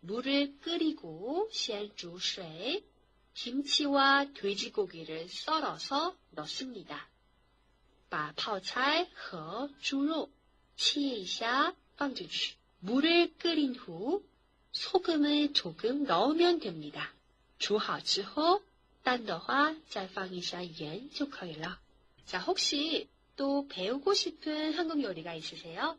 물을 끓이고 先煮水, 김치와 돼지고기를 썰어서 넣습니다. 把泡菜和猪肉切一下放进去. 물을 끓인 후 소금을 조금 넣으면 됩니다. 煮好之后淡的话再放一下盐就可以了. 자, 혹시 또 배우고 싶은 한국 요리가 있으세요?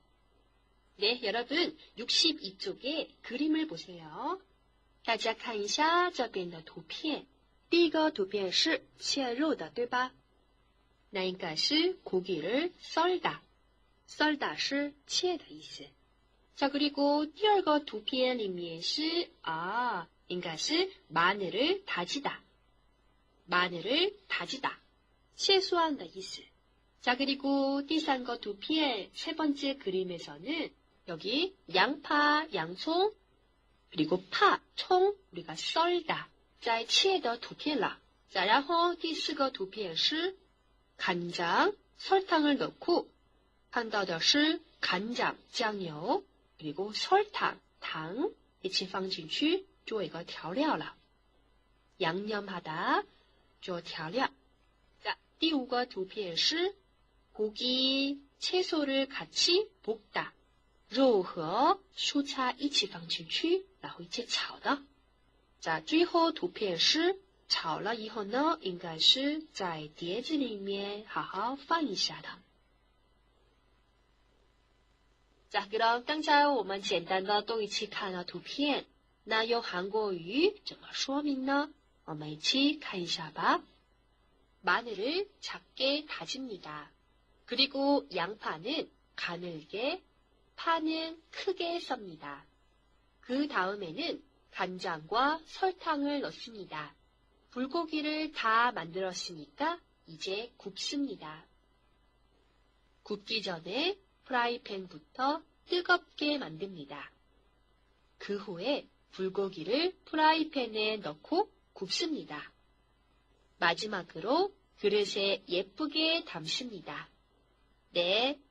네, 여러분 62쪽에 그림을 보세요. 大家看一下这边的图片。第一个图片是切肉的，对吧？那应该是 고기를 썰다。 썰다 是切的意思。 자, 그리고 第二个图片里面是 아, 应该是 마늘을 다지다. 마늘을 다지다. 채소한的意思. 자, 그리고 第三个 图片, 세 번째 그림에서는 여기 양파, 양葱, 그리고 파, 총 우리가 썰다. 在切的图片了. 자, 然后第四个图片是 간장, 설탕을 넣고 看到的是 간장, 酱油 그리고 설탕, 당 一起放进去做一个调料了. 양념하다 做调料. 자, 第五个图片是 고기, 채소를 같이 볶다. 肉和蔬菜一起放进去，然后一起炒的。在最后图片是炒了以后呢，应该是在碟子里面好好放一下的。 자, 그럼 刚才我们简单的都一起看了图片，那用韩国语怎么说明呢？我们一起看一下吧。 마늘을 작게 다집니다. 그리고 양파는 가늘게, 파는 크게 썹니다. 그 다음에는 간장과 설탕을 넣습니다. 불고기를 다 만들었으니까 이제 굽습니다. 굽기 전에 프라이팬부터 뜨겁게 만듭니다. 그 후에 불고기를 프라이팬에 넣고 굽습니다. 마지막으로 그릇에 예쁘게 담습니다. 네,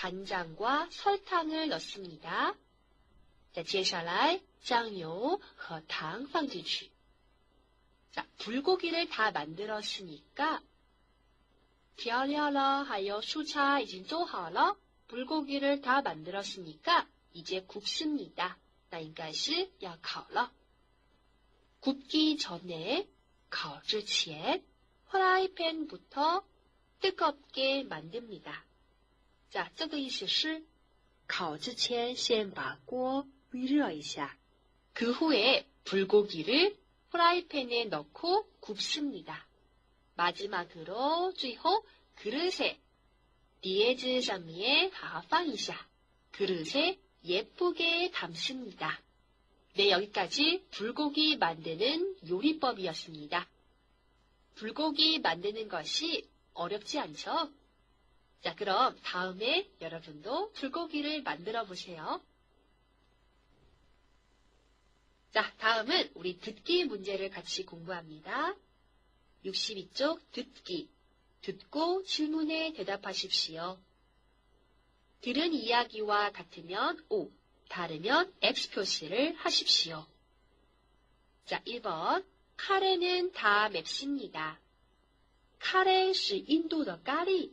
간장과 설탕을 넣습니다. 자, 接下来酱油和糖放进去. 자, 불고기를 다 만들었으니까 调料了还有蔬菜已经做好了. 불고기를 다 만들었으니까 이제 굽습니다. 那应该是要烤了. 굽기 전에 烤之前 프라이팬부터 뜨겁게 만듭니다. 자, 这个意思是烤之前先把锅预热一下. 그 후에 불고기를 프라이팬에 넣고 굽습니다. 마지막으로 最后 그릇에 碟子上面 하하放一下. 그릇에 예쁘게 담습니다. 네, 여기까지 불고기 만드는 요리법이었습니다. 불고기 만드는 것이 어렵지 않죠? 자, 그럼 다음에 여러분도 불고기를 만들어 보세요. 자, 다음은 우리 듣기 문제를 같이 공부합니다. 62쪽 듣기. 듣고 질문에 대답하십시오. 들은 이야기와 같으면 O, 다르면 X 표시를 하십시오. 자, 1번. 카레는 다 맵습니다. 카레是印度的咖喱，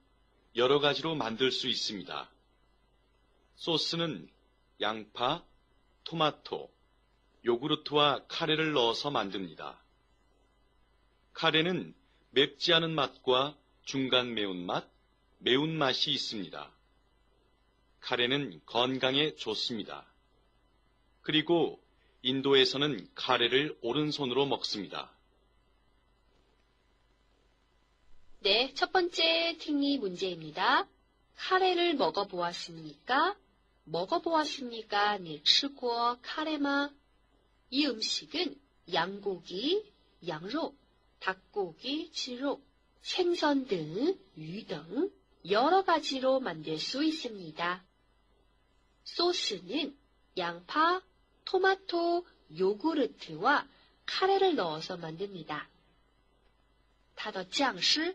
여러 가지로 만들 수 있습니다. 소스는 양파, 토마토, 요구르트와 카레를 넣어서 만듭니다. 카레는 맵지 않은 맛과 중간 매운맛, 매운맛이 있습니다. 카레는 건강에 좋습니다. 그리고 인도에서는 카레를 오른손으로 먹습니다. 네, 첫 번째听力 문제입니다. 카레를 먹어보았습니까? 먹어보았습니까? 네, 吃过 카레마. 이 음식은 양고기, 양로, 닭고기, 지로, 생선 등, 유 등 여러 가지로 만들 수 있습니다. 소스는 양파, 토마토, 요구르트와 카레를 넣어서 만듭니다. 它的酱是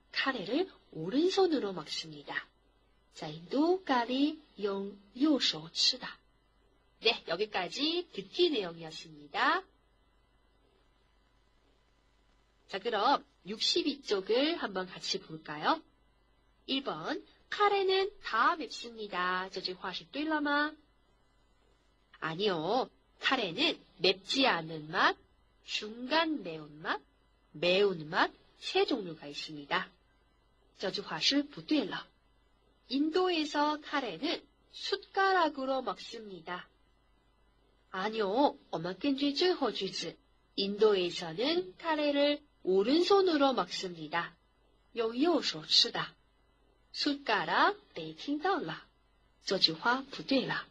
카레를 오른손으로 먹습니다. 자, 인도까리 용 요쇼 치다. 네, 여기까지 듣기 내용이었습니다. 자, 그럼 62쪽을 한번 같이 볼까요? 1번 카레는 다 맵습니다. 저지 화식 뚫라마 아니요. 카레는 맵지 않은 맛, 중간 매운맛, 매운맛 세 종류가 있습니다. 这句话是不对了. 인도에서 카레는 숟가락으로 먹습니다. 아니요, 我们根据最后句子, 인도에서는 카레를 오른손으로 먹습니다. 用右手吃的. 숟가락 被听到了.这句话不对了.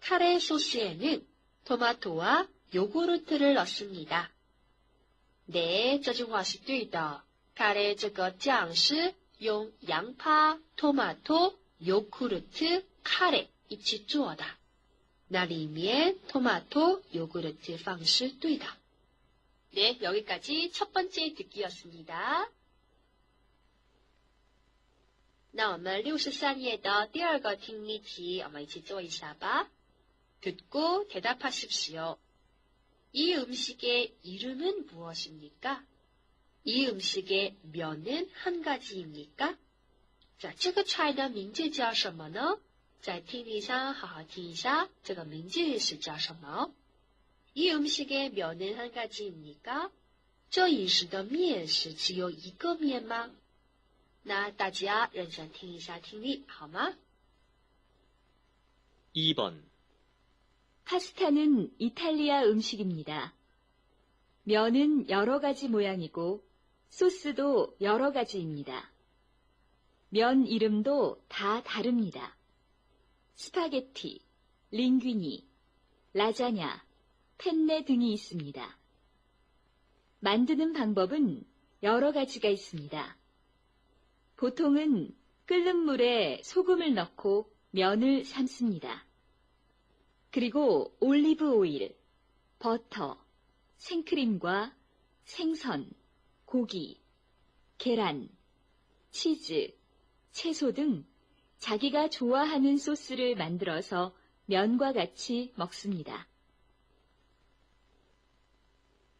카레 소스에는 토마토와 요구르트를 넣습니다. 对，这句话是对的。 卡레这个酱是用양파、토마토、요구르트、카레一起做的。那里面토마토、요구르트放是对的。네여기까지첫번째듣기였습니다那我们六十三页的第二个听力题，我们一起做一下吧。듣고대답하십시오。 이 음식의 이름은 무엇입니까? 이 음식의 면은 한 가지입니까? 在这个菜的名字叫什么呢？在听力上好好听一下，这个名字是叫什么？이 음식의 면은 한 가지입니까? 这饮食的面是只有一个面吗？那大家认真听一下听力好吗？ 2번 파스타는 이탈리아 음식입니다. 면은 여러 가지 모양이고 소스도 여러 가지입니다. 면 이름도 다 다릅니다. 스파게티, 링귀니, 라자냐, 펜네 등이 있습니다. 만드는 방법은 여러 가지가 있습니다. 보통은 끓는 물에 소금을 넣고 면을 삶습니다. 그리고 올리브 오일, 버터, 생크림과 생선, 고기, 계란, 치즈, 채소 등 자기가 좋아하는 소스를 만들어서 면과 같이 먹습니다.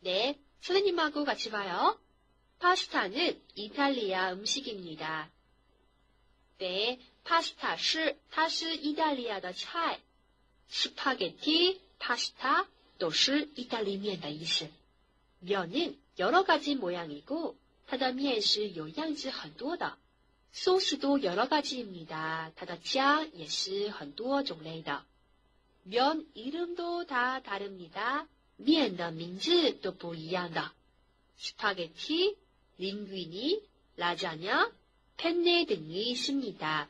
네, 선생님하고 같이 봐요. 파스타는 이탈리아 음식입니다. 네, 파스타 是它是意大利亚的菜。스파게티, 파스타 都是意大利面的意思。 면은 여러 가지 모양이고 它的面是有样子很多的。 소스도 여러 가지입니다. 它的酱也是很多种类的。 면 이름도 다 다릅니다. 面的名字都不一样的。 스파게티, 링귀니, 라자냐, 펜네 등이 있습니다.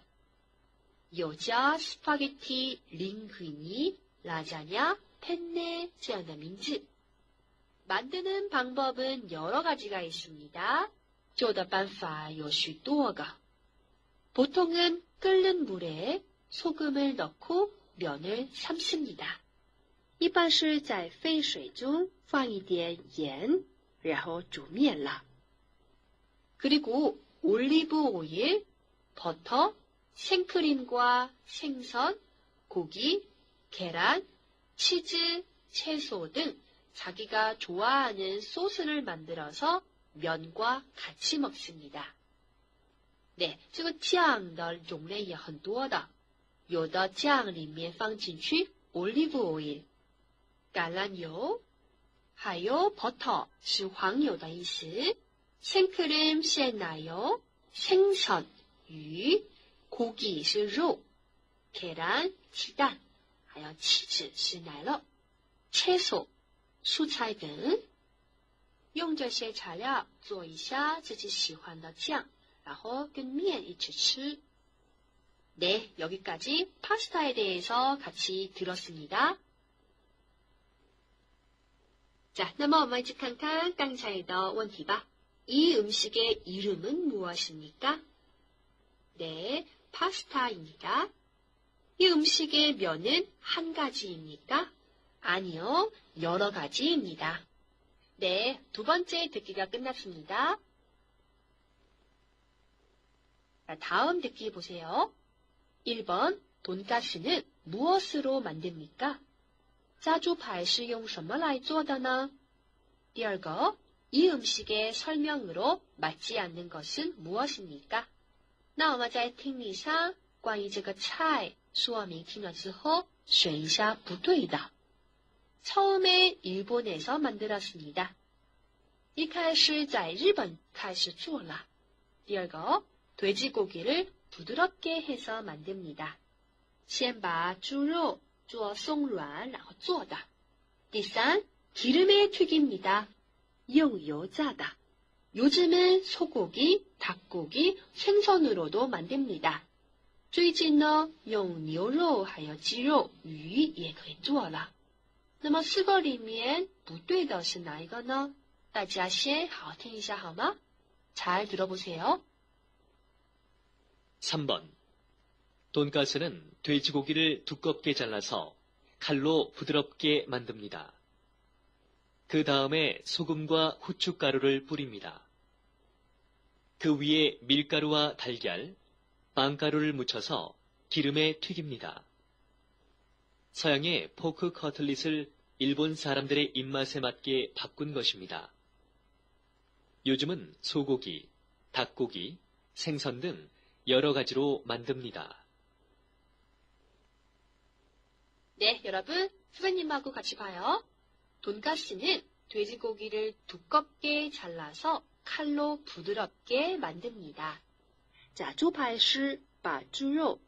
여자 스파게티, 링귀니, 라자냐, 펜네 这样的名字。 만드는 방법은 여러 가지가 있습니다. 做的办法有许多个。 보통은 끓는 물에 소금을 넣고 면을 삶습니다. 一般是在沸水中放一点盐，然后煮面了。 그리고 올리브 오일, 버터, 생크림과 생선, 고기, 계란, 치즈, 채소 등 자기가 좋아하는 소스를 만들어서 면과 같이 먹습니다. 네, 这个酱的种类也很多的，有的酱里面放进去 olive oil、橄榄油，还有 butter 是黄油的意思，생크림 鲜奶油，생선鱼，고기是肉，계란鸡蛋，还有 cheese 是奶酪，채소 蔬菜等。用这些材料做一下自己喜欢的酱，然后跟面一起吃。 네, 여기까지 파스타에 대해서 같이 들었습니다. 자, 那么我们一起看看刚才的问题吧. 이 음식의 이름은 무엇입니까? 네, 파스타입니다. 이 음식의 면은 한 가지입니까? 아니요, 여러 가지입니다. 네, 두 번째 듣기가 끝났습니다. 자, 다음 듣기 보세요. 1번, 돈가스는 무엇으로 만듭니까? 炸猪排是用什么来做的呢? 第二个, 이 음식의 설명으로 맞지 않는 것은 무엇입니까? 那我们在听力上关于这个菜说明听了之后选一下不对的。 처음에 일본에서 만들었습니다. 一开始在日本开始做了。第二个, 돼지고기를 부드럽게 해서 만듭니다. 先把猪肉做松软然后做的。第三, 기름에 튀깁니다. 用油炸的. 요즘은 소고기, 닭고기, 생선으로도 만듭니다. 最近呢，用牛肉还有鸡肉、鱼也可以做了。 那么四个里面不对的是哪一个呢？大家先好好听一下好吗？잘 들어보세요. 3번. 돈가스는 돼지고기를 두껍게 잘라서 칼로 부드럽게 만듭니다. 그 다음에 소금과 후춧가루를 뿌립니다. 그 위에 밀가루와 달걀, 빵가루를 묻혀서 기름에 튀깁니다. 서양의 포크 커틀릿을 일본 사람들의 입맛에 맞게 바꾼 것입니다. 요즘은 소고기, 닭고기, 생선 등 여러 가지로 만듭니다. 네, 여러분, 선생님하고 같이 봐요. 돈가스는 돼지고기를 두껍게 잘라서 칼로 부드럽게 만듭니다. 炸猪排是把猪肉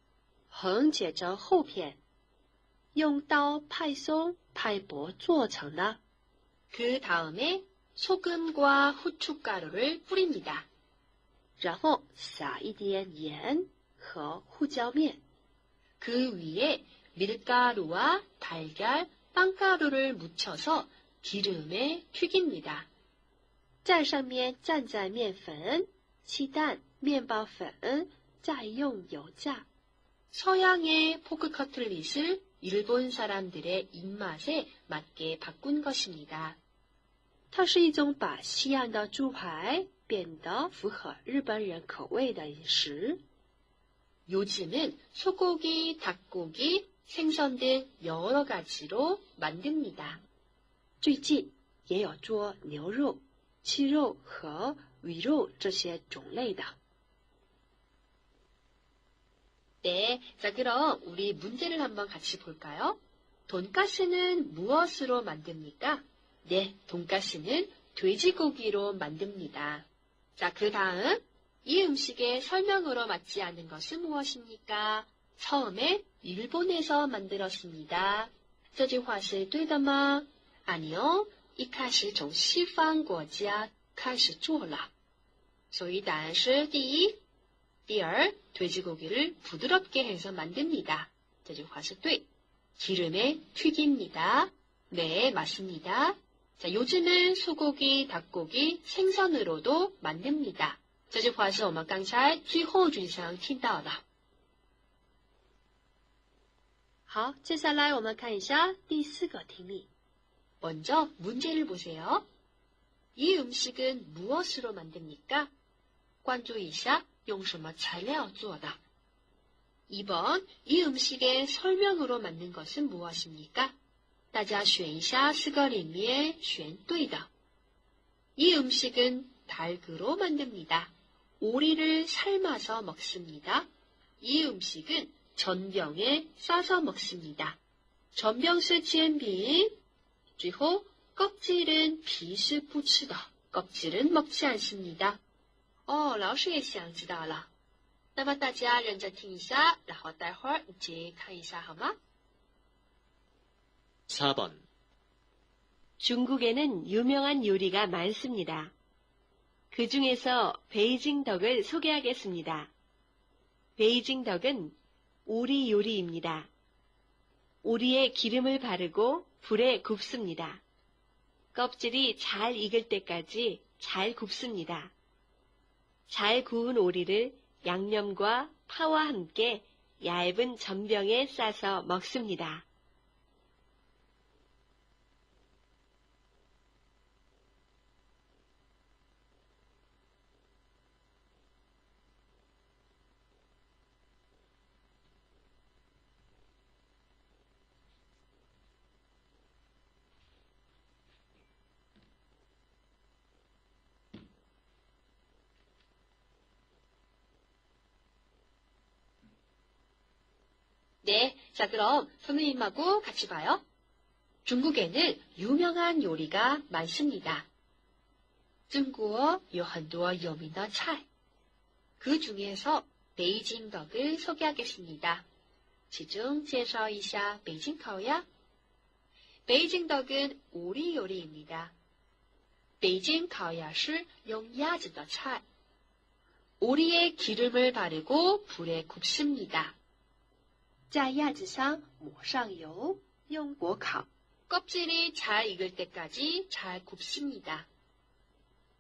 横切成厚片， 用刀拍松拍薄做成的。그 다음에 소금과 후춧가루를 뿌립니다. 然后撒一点盐和胡椒面。그 위에 밀가루와 달걀, 빵가루를 묻혀서 기름에 튀깁니다. 在上面蘸蘸面粉、鸡蛋 面包粉再用油炸. 서양의 포크 커틀릿을 일본 사람들의 입맛에 맞게 바꾼 것입니다. 它是一种把西岸的猪排变得符合日本人口味的饮食. 요즘은 소고기, 닭고기, 생선 등 여러 가지로 만듭니다. 最近也有做牛肉、鸡肉和鱼肉这些种类的. 네, 자 그럼 우리 문제를 한번 같이 볼까요? 돈가스는 무엇으로 만듭니까? 네, 돈가스는 돼지고기로 만듭니다. 자, 그 다음 이 음식의 설명으로 맞지 않은 것은 무엇입니까? 처음에 일본에서 만들었습니다. 这句话是对的吗? 아니요, 一开始从西方国家开始做了.所以答案是第一. 第二, 돼지고기를 부드럽게 해서 만듭니다. 这句话是对. 기름에 튀깁니다. 네, 맞습니다. 자, 요즘은 소고기, 닭고기, 생선으로도 만듭니다. 这句话是我们刚才最后句上听到的。好，接下来我们看一下第四个听力。 먼저 문제를 보세요. 이 음식은 무엇으로 만듭니까? 关注一下 用什么材料做的. 2번, 이 음식의 설명으로 만든 것은 무엇입니까? 大家选一下四个里面选对的. 이 음식은 닭으로 만듭니다. 오리를 삶아서 먹습니다. 이 음식은 전병에 싸서 먹습니다. 전병是煎饼, 그리고 껍질은 비스 부치다. 껍질은 먹지 않습니다. 哦，老师也想知道了。那么大家认真听一下，然后待会儿一起看一下好吗？ 4번. 중국에는 유명한 요리가 많습니다. 그 중에서 베이징 덕을 소개하겠습니다. 베이징 덕은 오리 요리입니다. 오리에 기름을 바르고 불에 굽습니다. 껍질이 잘 익을 때까지 잘 굽습니다. 잘 구운 오리를 양념과 파와 함께 얇은 전병에 싸서 먹습니다. 네, 자 그럼 선생님하고 같이 봐요. 중국에는 유명한 요리가 많습니다. 중국어 요한도어 여민더 차이. 그 중에서 베이징 덕을 소개하겠습니다. 지중 제서이샤 베이징 커야 베이징 덕은 오리 요리입니다. 베이징 커야시 용야즈더 차이. 오리에 기름을 바르고 불에 굽습니다. 在鸭子上抹上油，用火烤。 껍질이 잘 익을 때까지 잘 굽습니다.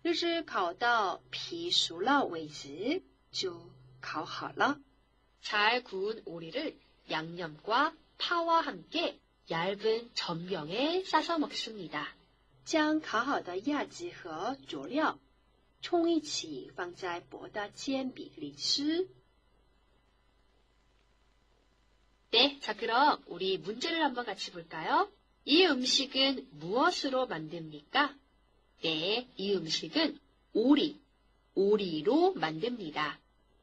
就是烤到皮熟了为止，就烤好了。잘 구운 오리를 양념과 파와 함께 얇은 전병에 싸서 먹습니다. 将烤好的鸭子和佐料冲一起放在薄的煎饼里吃。 네, 자 그럼 우리 문제를 한번 같이 볼까요? 이 음식은 무엇으로 만듭니까? 네, 이 음식은 오리, 오리로 만듭니다.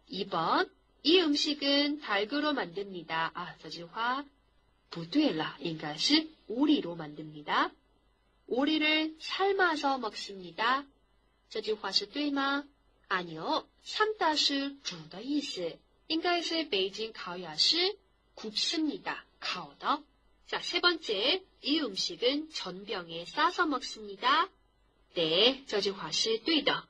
2번, 이 음식은 닭으로 만듭니다. 아, 这句话不对了,应该是 오리로 만듭니다. 오리를 삶아서 먹습니다. 这句话是对吗? 아니요, 삶다 是煮的意思,应该是北京烤鸭是 굽습니다. 烤的. 자, 세 번째, 이 음식은 전병에 싸서 먹습니다. 네, 这句话是对的.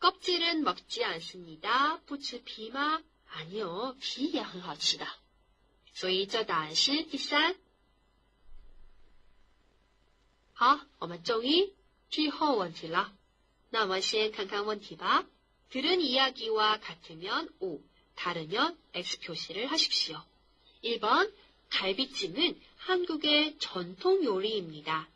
껍질은 먹지 않습니다. 不吃皮吗? 아니요, 皮也很好吃的.所以这答案是第三.好，我们终于最后问题了。那我们先看看问题吧。 들은 이야기와 같으면 O, 다르면 X 표시를 하십시오. 1번, 갈비찜은 한국의 전통 요리입니다.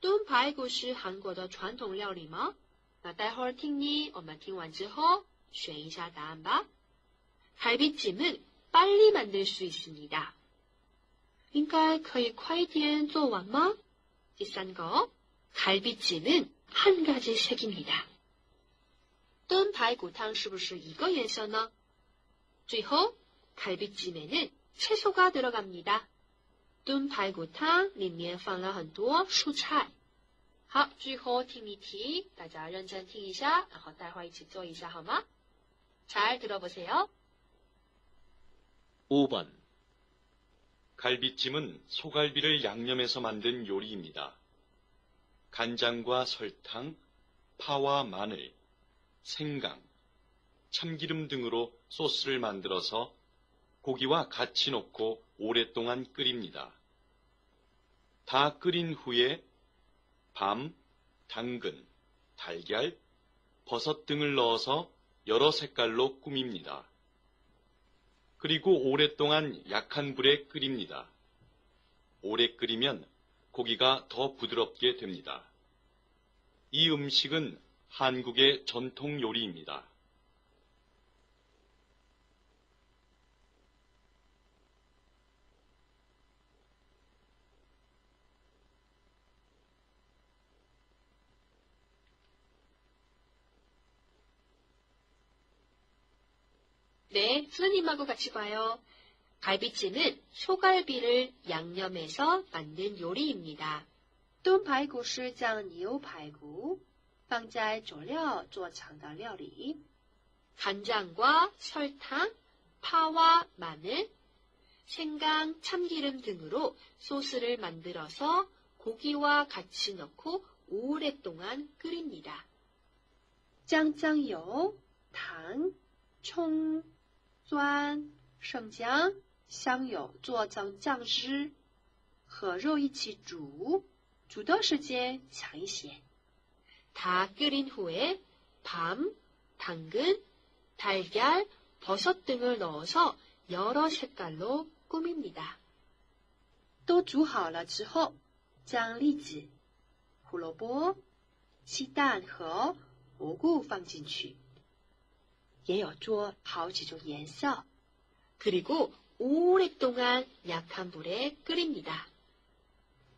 炖排骨是韩国的传统料理吗？那待会儿听你，我们听完之后选一下答案吧。 갈비찜은 빨리 만들 수 있습니다. 应该可以快点做完吗？第三个， 갈비찜은 한 가지 색입니다. 炖排骨汤是不是一个颜色呢？ 最后， 갈비찜에는 채소가 들어갑니다. 炖排骨汤里面放了很多蔬菜。好，最后听一题，大家认真听一下，然后待会儿一起做一下好吗？잘 들어보세요. 5번. 갈비찜은 소갈비를 양념해서 만든 요리입니다. 간장과 설탕, 파와 마늘, 생강, 참기름 등으로 소스를 만들어서 고기와 같이 넣고 오랫동안 끓입니다. 다 끓인 후에 밤, 당근, 달걀, 버섯 등을 넣어서 여러 색깔로 꾸밉니다. 그리고 오랫동안 약한 불에 끓입니다. 오래 끓이면 고기가 더 부드럽게 됩니다. 이 음식은 한국의 전통 요리입니다. 네, 선생님하고 같이 봐요. 갈비찜은 소갈비를 양념해서 만든 요리입니다. 炖排骨是将牛排骨放在佐料做成的料理. 간장과 설탕, 파와 마늘, 생강, 참기름 등으로 소스를 만들어서 고기와 같이 넣고 오랫동안 끓입니다. 将酱油、糖、葱、 酸、生姜、香油做成酱汁，和肉一起煮，煮的时间长一些。다 끓인 후에 밤, 당근, 달걀, 버섯 등을 넣어서 여러 색깔로 꾸밉니다. 都煮好了之后，将栗子、胡萝卜、鸡蛋和蘑菇放进去。 也有做好几种颜色。 그리고 오랫동안 약한 불에 끓입니다.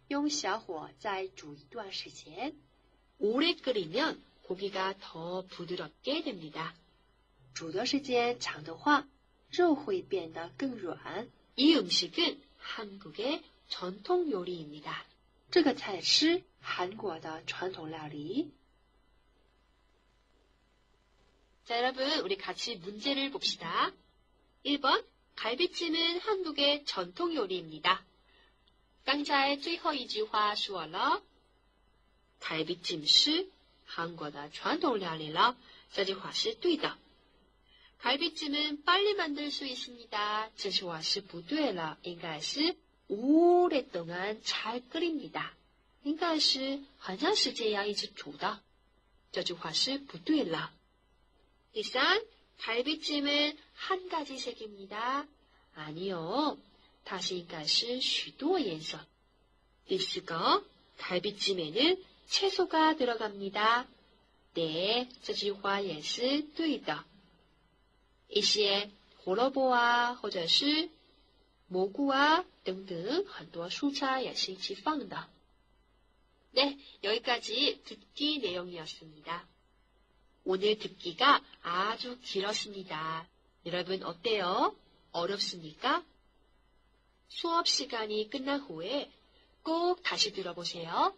用小火再煮一段时间. 오래 끓이면 고기가 더 부드럽게 됩니다. 煮的时间长的话，肉会变得更软。이 음식은 한국의 전통 요리입니다. 这个菜是韩国的传统料理。 자, 여러분, 우리 같이 문제를 봅시다. 1번, 갈비찜은 한국의 전통 요리입니다. 刚才最后一句话说了，갈비찜是韩国的传统料理了。这句话是对的。갈비찜은 빨리 만들 수 있습니다. 这句话是不对了，应该是오랫동안잘끓입니다。应该是很长时间要一直煮的。这句话是不对了。 第三，갈비찜은한가지색입니다。 아니요， 它是应该是许多颜色。第四个，갈비찜에는채소가들어갑니다。 对，这句话也是对的。一些胡萝卜啊，或者是蘑菇啊等等，很多蔬菜也是一起放的。 네, 여기까지 듣기 내용이었습니다. 오늘 듣기가 아주 길었습니다. 여러분 어때요? 어렵습니까? 수업 시간이 끝난 후에 꼭 다시 들어보세요.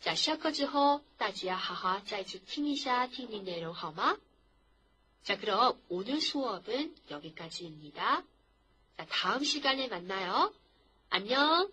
在下课之后，大家好好再次听一下听力内容好吗？ 자, 그럼 오늘 수업은 여기까지입니다. 자, 다음 시간에 만나요. 안녕!